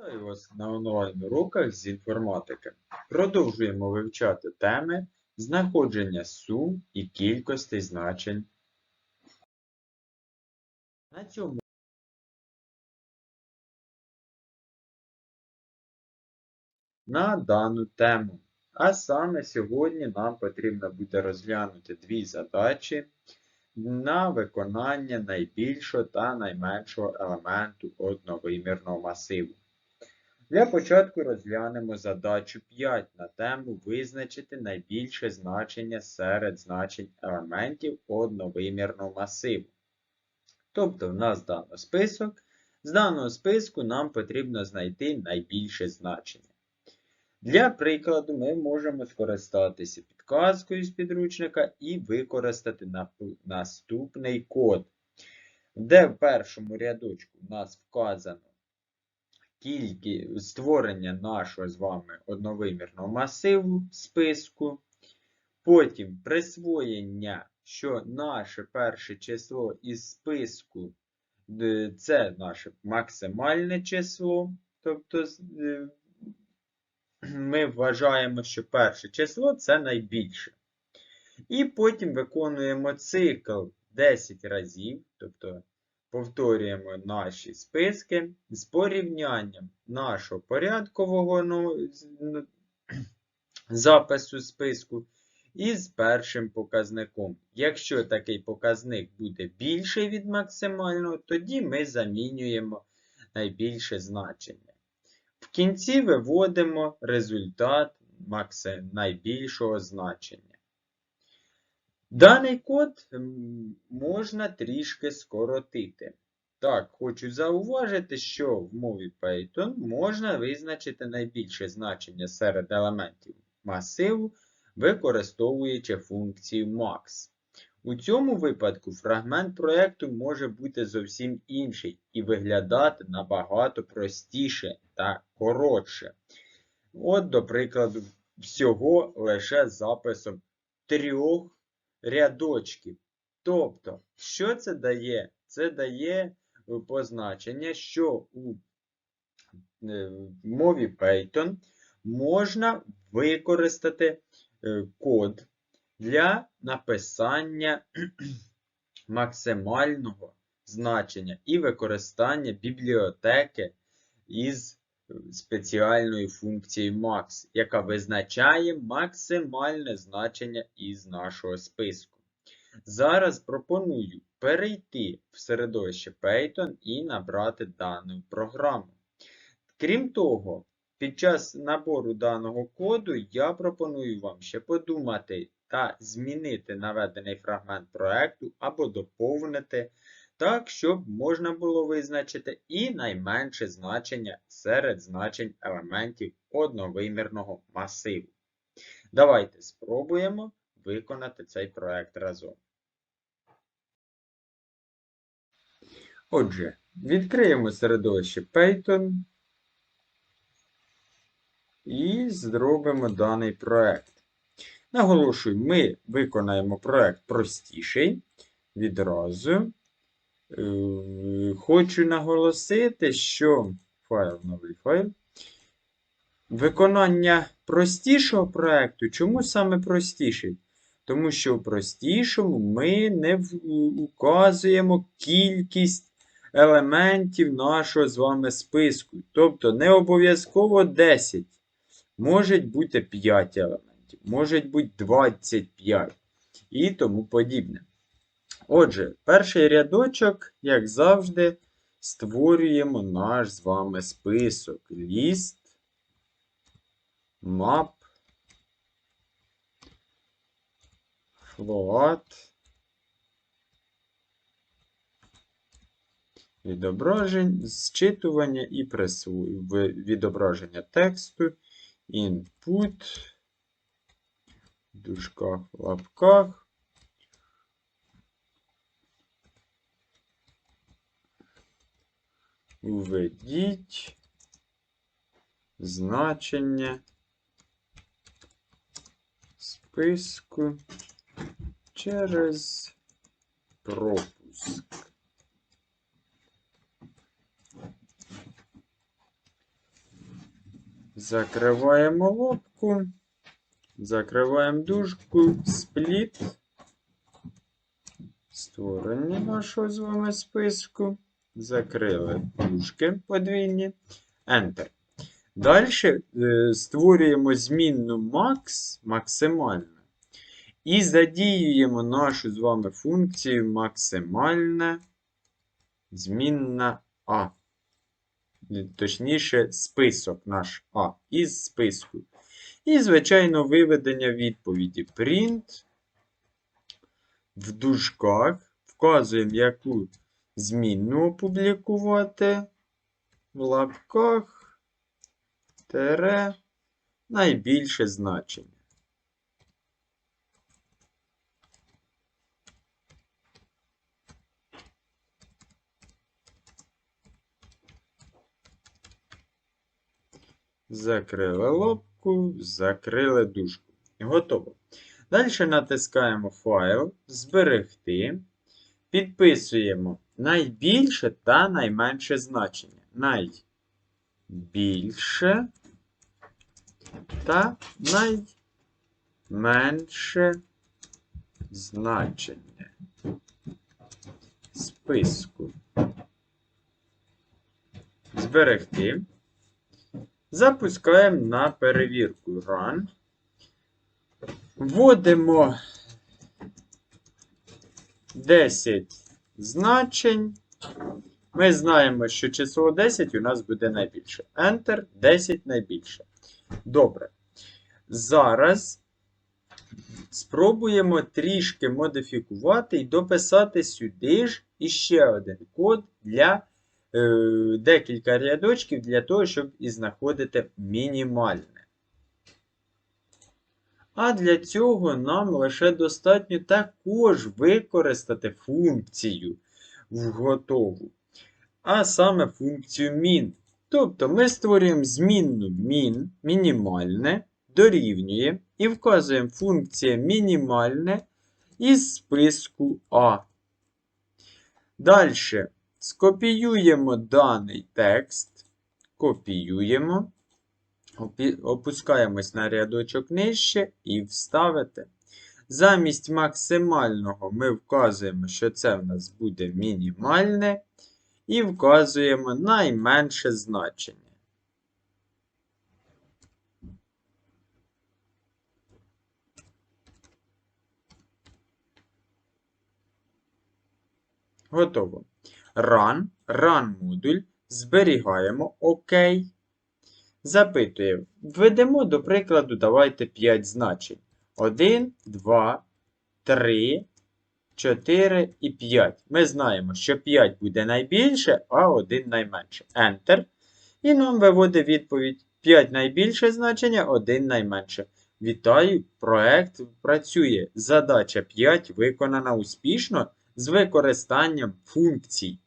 Вітаю вас на онлайн-уроках з інформатики. Продовжуємо вивчати теми знаходження сум і кількостей значень. На цьому на дану тему. А саме сьогодні нам потрібно буде розглянути дві задачі на виконання найбільшого та найменшого елементу одновимірного масиву. Для початку розглянемо задачу 5 на тему визначити найбільше значення серед значень елементів одновимірного масиву. Тобто в нас дано список. З даного списку нам потрібно знайти найбільше значення. Для прикладу, ми можемо скористатися підказкою з підручника і використати наступний код, де в першому рядочку у нас вказано кількість створення нашого з вами одновимірного масиву списку. Потім присвоєння, що наше перше число із списку це наше максимальне число. Тобто ми вважаємо, що перше число це найбільше. І потім виконуємо цикл 10 разів, тобто повторюємо наші списки з порівнянням нашого порядкового ну, запису списку із першим показником. Якщо такий показник буде більший від максимального, тоді ми замінюємо найбільше значення. В кінці виводимо результат найбільшого значення. Даний код можна трішки скоротити. Так, хочу зауважити, що в мові Python можна визначити найбільше значення серед елементів масиву, використовуючи функцію max. У цьому випадку фрагмент проєкту може бути зовсім інший і виглядати набагато простіше та коротше. От, до прикладу, всього лише записом трьох рядочків. Тобто, що це дає? Це дає позначення, що у е, мові Python можна використати е, код для написання максимального значення і використання бібліотеки із спеціальною функцією max, яка визначає максимальне значення із нашого списку. Зараз пропоную перейти в середовище Python і набрати дану програму. Крім того, під час набору даного коду я пропоную вам ще подумати та змінити наведений фрагмент проекту або доповнити так, щоб можна було визначити і найменше значення серед значень елементів одновимірного масиву. Давайте спробуємо виконати цей проект разом. Отже, відкриємо середовище Python і зробимо даний проект. Наголошую, ми виконаємо проект простіший відразу. Е, хочу наголосити, що файл новий файл. Виконання простішого проєкту, чому саме простіший? Тому що в простішому ми не указуємо кількість елементів нашого з вами списку. Тобто не обов'язково 10. Може бути 5 елементів, може бути 25 і тому подібне. Отже, перший рядочок, як завжди, створюємо наш з вами список. Ліст, мап, флоат, відображень, зчитування і відображення тексту, input, в дужках, лапках. Введіть значення списку через пропуск. Закриваємо лобку. Закриваємо дужку, спліт. Створення нашого з вами списку. Закрили дужки подвійні. Enter. Далі е, створюємо змінну max максимальна. І задіюємо нашу з вами функцію максимальна змінна А. Точніше, список наш А із списку. І, звичайно, виведення відповіді. Print в дужках. Вказуємо, яку змінну опублікувати. В лапках тере найбільше значення. Закрили лобку, закрили дужку. Готово. Далі натискаємо файл, зберегти. Підписуємо найбільше та найменше значення. Найбільше та найменше значення списку. Зберегти. Запускаємо на перевірку Run. Вводимо 10 значень. Ми знаємо, що число 10 у нас буде найбільше. Enter 10 найбільше. Добре. Зараз спробуємо трішки модифікувати і дописати сюди ж іще один код для е, декілька рядочків для того, щоб і знаходити мінімальне. А для цього нам лише достатньо також використати функцію в готову. А саме функцію min. Тобто ми створюємо змінну min, мінімальне, дорівнює і вказуємо функція мінімальне із списку А. Далі скопіюємо даний текст, копіюємо, опускаємось на рядочок нижче і вставити. Замість максимального ми вказуємо, що це в нас буде мінімальне, і вказуємо найменше значення. Готово. Run, run модуль. Зберігаємо ОК. Запитуємо. Введемо, до прикладу, давайте 5 значень. 1, 2, 3, 4 і 5. Ми знаємо, що 5 буде найбільше, а 1 найменше. Enter. І нам виводить відповідь 5 найбільше значення, 1 найменше. Вітаю! Проект працює. Задача 5 виконана успішно з використанням функцій.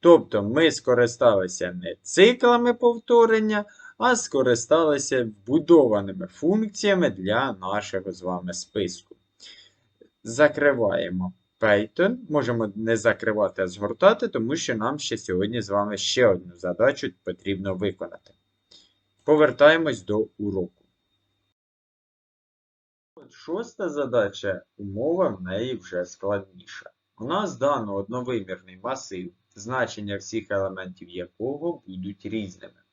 Тобто ми скористалися не циклами повторення, а скористалися вбудованими функціями для нашого з вами списку. Закриваємо Python. Можемо не закривати, а згортати, тому що нам ще сьогодні з вами ще одну задачу потрібно виконати. Повертаємось до уроку. От Шоста задача, умова в неї вже складніша. У нас дано одновимірний масив, значення всіх елементів якого будуть різними.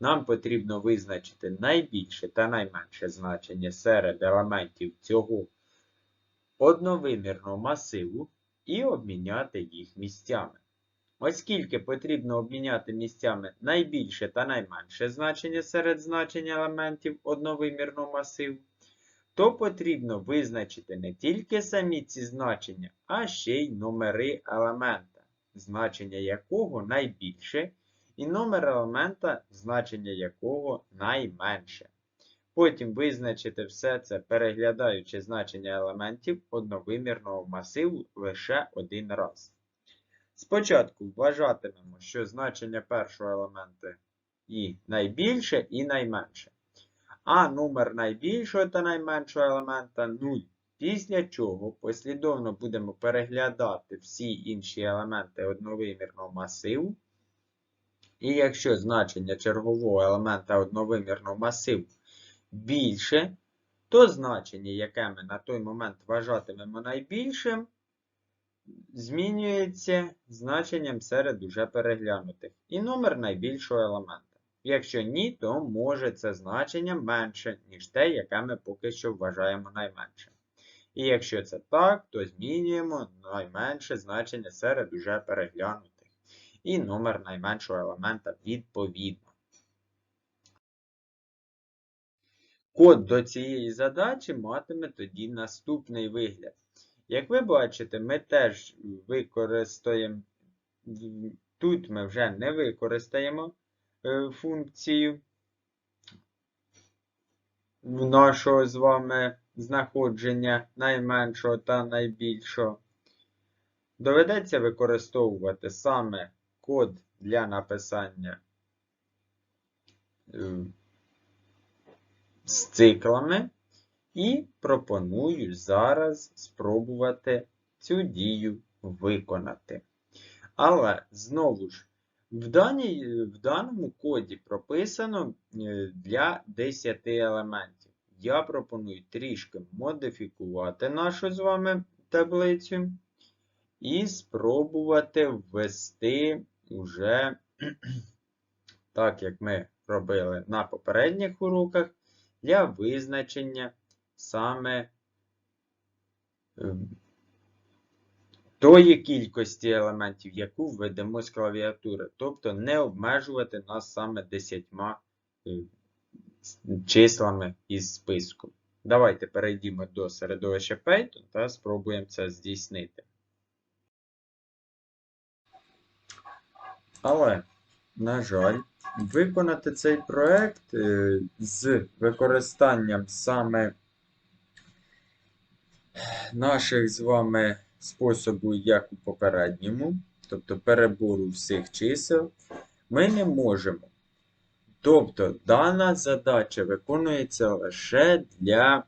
Нам потрібно визначити найбільше та найменше значення серед елементів цього одновимірного масиву і обміняти їх місцями. Оскільки потрібно обміняти місцями найбільше та найменше значення серед значень елементів одновимірного масиву, то потрібно визначити не тільки самі ці значення, а ще й номери елемента, значення якого найбільше, і номер елемента, значення якого найменше. Потім визначити все це, переглядаючи значення елементів одновимірного масиву лише один раз. Спочатку вважатимемо, що значення першого елемента і найбільше, і найменше. А номер найбільшого та найменшого елемента 0. Після чого послідовно будемо переглядати всі інші елементи одновимірного масиву І якщо значення чергового елемента одновимірного масиву більше, то значення, яке ми на той момент вважатимемо найбільшим, змінюється значенням серед уже переглянутих. І номер найбільшого елемента. Якщо ні, то може це значення менше, ніж те, яке ми поки що вважаємо найменшим. І якщо це так, то змінюємо найменше значення серед уже переглянутих. І номер найменшого елемента відповідно. Код до цієї задачі матиме тоді наступний вигляд. Як ви бачите, ми теж використаємо, тут ми вже не використаємо е, функцію нашого з вами знаходження найменшого та найбільшого. Доведеться використовувати саме код для написання е, з циклами. І пропоную зараз спробувати цю дію виконати. Але знову ж, в, даній, в даному коді прописано е, для 10 елементів. Я пропоную трішки модифікувати нашу з вами таблицю і спробувати ввести уже, так як ми робили на попередніх уроках, для визначення саме ем, тої кількості елементів, яку введемо з клавіатури. Тобто не обмежувати нас саме 10 е, числами із списку. Давайте перейдімо до середовища Python та спробуємо це здійснити. Але, на жаль, виконати цей проект е, з використанням саме наших з вами способів, як у попередньому, тобто перебору всіх чисел, ми не можемо. Тобто, дана задача виконується лише для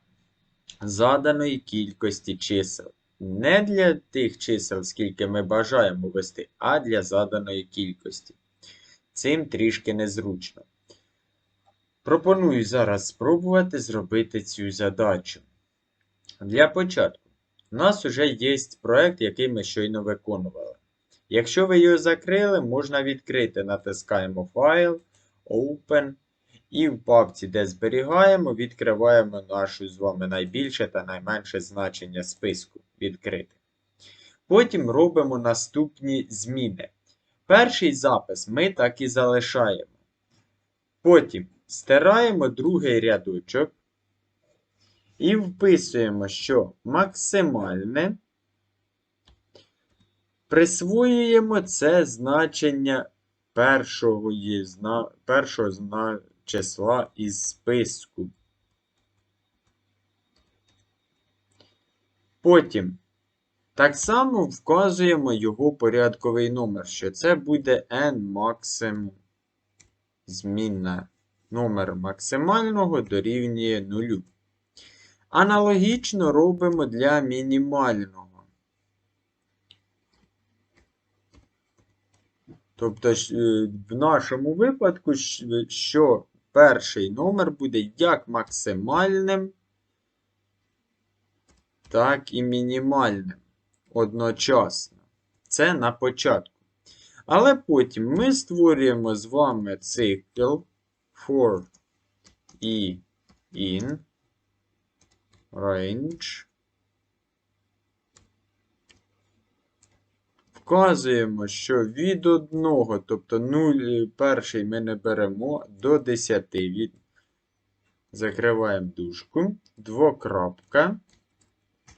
заданої кількості чисел. Не для тих чисел, скільки ми бажаємо ввести, а для заданої кількості. Цим трішки незручно. Пропоную зараз спробувати зробити цю задачу. Для початку, у нас вже є проєкт, який ми щойно виконували. Якщо ви його закрили, можна відкрити, натискаємо Файл, Open. І в папці, де зберігаємо, відкриваємо нашу з вами найбільше та найменше значення списку відкрити. Потім робимо наступні зміни. Перший запис ми так і залишаємо. Потім стираємо другий рядочок. І вписуємо, що максимальне присвоюємо це значення першого першого числа із списку. Потім так само вказуємо його порядковий номер, що це буде n максимум. Змінна номер максимального дорівнює 0. Аналогічно робимо для мінімального. Тобто, е, в нашому випадку, що перший номер буде як максимальним, так і мінімальним одночасно. Це на початку. Але потім ми створюємо з вами цикл for і in range. Вказуємо, що від 1, тобто 0, перший ми не беремо до 10. Від... Закриваємо дужку, двокрапка.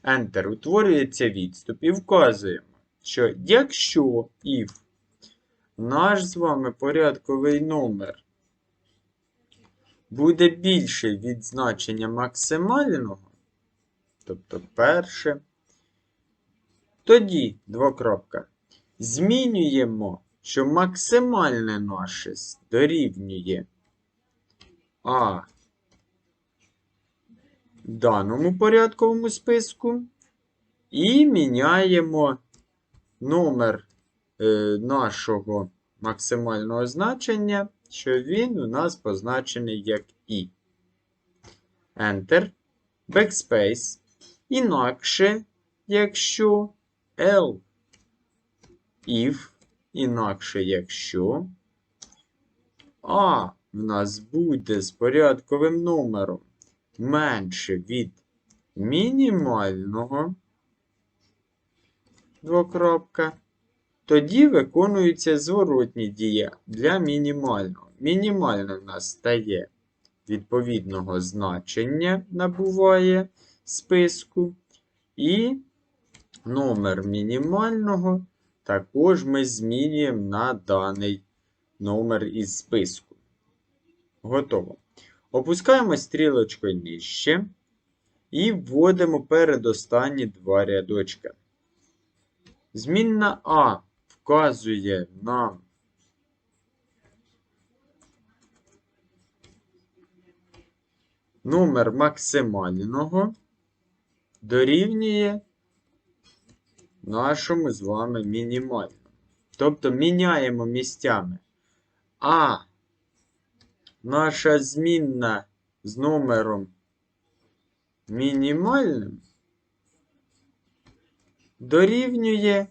Enter. Утворюється відступ і вказуємо, що якщо if наш з вами порядковий номер буде більший від значення максимального, тобто перше, тоді двокрапка, змінюємо, що максимальне наше дорівнює А даному порядковому списку. І міняємо номер е, нашого максимального значення, що він у нас позначений як І. Enter. Backspace. Інакше, якщо L. If. Інакше, якщо А в нас буде з порядковим номером менше від мінімального двокрапка, тоді виконуються зворотні дії для мінімального. Мінімальне в нас стає відповідного значення, набуває списку. І номер мінімального також ми змінюємо на даний номер із списку. Готово. Опускаємо стрілочкою нижче і вводимо передостанні два рядочки. Змінна А вказує нам номер максимального дорівнює нашому з вами мінімальному. Тобто міняємо місцями. А наша змінна з номером мінімальним дорівнює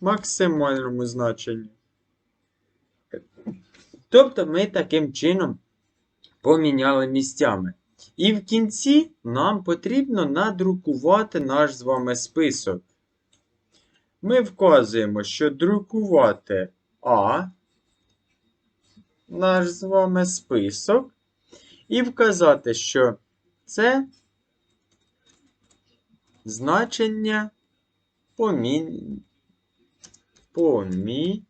максимальному значенню. Тобто ми таким чином поміняли місцями. І в кінці нам потрібно надрукувати наш з вами список. Ми вказуємо, що друкувати А, наш з вами список, і вказати, що це значення помі... поміняні.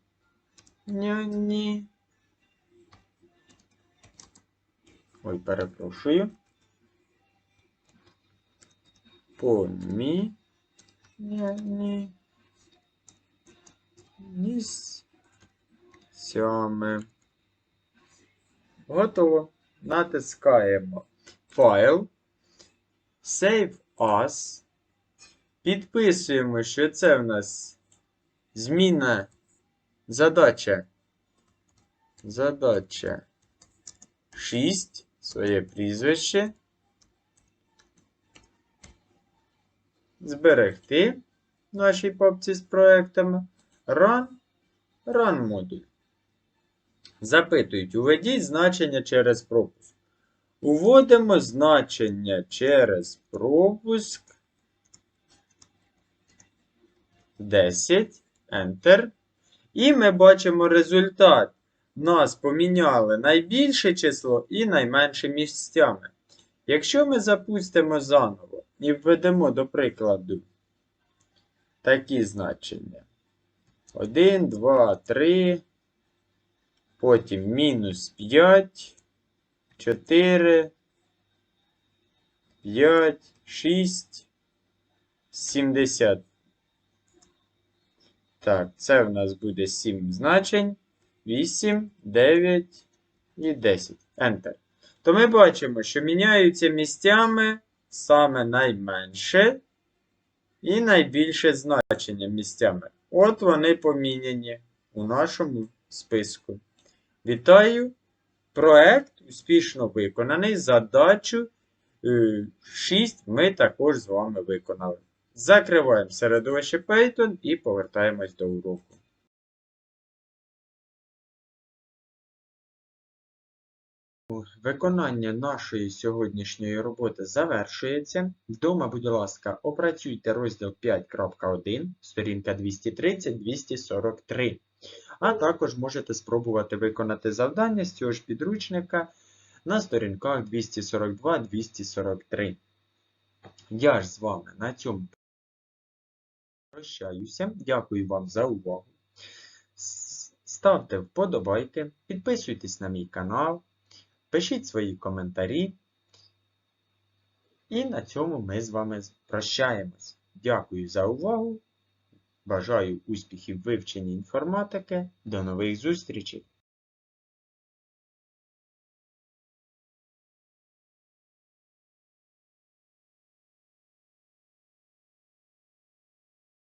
Ой, перепрошую. Поміняні місцями. Готово. Натискаємо файл. Save As. Підписуємо, що це в нас зміна задача. Задача 6. Своє прізвище. Зберегти в нашій папці з проектами. Run. Run модуль. Запитують, уведіть значення через пропуск. Уводимо значення через пропуск 10. Enter. І ми бачимо результат. Нас поміняли найбільше число і найменше місцями. Якщо ми запустимо заново і введемо, до прикладу, такі значення. 1, 2, 3. Потім мінус 5, 4, 5, 6, 70. Так, це в нас буде 7 значень. 8, 9 і 10. Enter. То ми бачимо, що міняються місцями саме найменше і найбільше значення місцями. От вони поміняні у нашому списку. Вітаю! Проект успішно виконаний. Задачу 6 ми також з вами виконали. Закриваємо середовище Python і повертаємось до уроку. Виконання нашої сьогоднішньої роботи завершується. Вдома, будь ласка, опрацюйте розділ 5.1, сторінка 230-243. А також можете спробувати виконати завдання з цього ж підручника на сторінках 242-243. Я ж з вами на цьому прощаюся. Дякую вам за увагу. Ставте вподобайки, підписуйтесь на мій канал. Пишіть свої коментарі. І на цьому ми з вами прощаємось. Дякую за увагу. Бажаю успіхів в вивченні інформатики. До нових зустрічей!